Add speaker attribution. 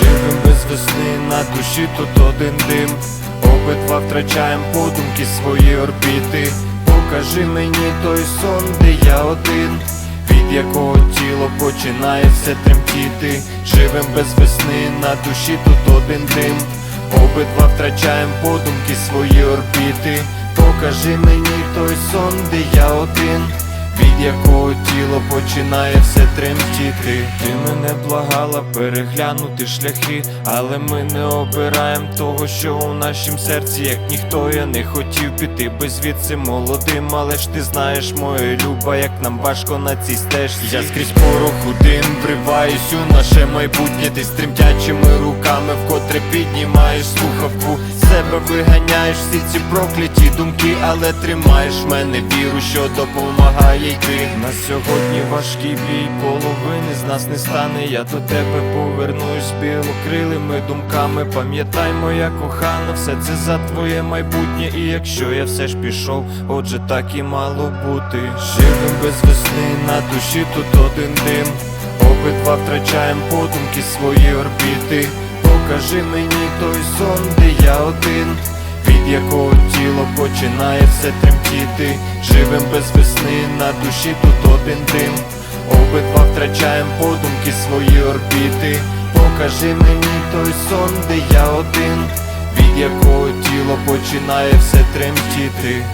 Speaker 1: Живем без весни, на душі тут один дим. Обидва втрачаєм подумки свої орбіти. Покажи мені той сон, де я один, від якого тіло починає все тремтіти. Живем без весни, на душі тут один дим. Обидва втрачаєм подумки свої орбіти. Покажи мені той сон, де я один, від якого тіло починає все тремтіти. Ти мене благала переглянути шляхи, але ми не обираємо того, що у нашім серці, як ніхто я не хотів піти би звідси молодим, але ж ти знаєш, моя люба, як нам важко на цій стежці. Я скрізь порох один вриваюсь у наше майбутнє, ти з тремтячими руками, вкотре піднімаєш слухавку. Себе виганяєш всі ці прокляті думки, але тримаєш мене віру, що допомагає йти. На сьогодні важкий бій, половини з нас не стане. Я до тебе повернусь білокрилими думками. Пам'ятай, моя кохана, все це за твоє майбутнє. І якщо я все ж пішов, отже, так і мало бути. Живем без весни, на душі тут один дим. Обидва втрачаєм подумки свої орбіти. Покажи мені той сон, де я один, від якого тіло починає все тремтіти. Живем без весни, на душі тут один дим. Обидва втрачаєм подумки свої орбіти. Покажи мені той сон, де я один, від якого тіло починає все тремтіти.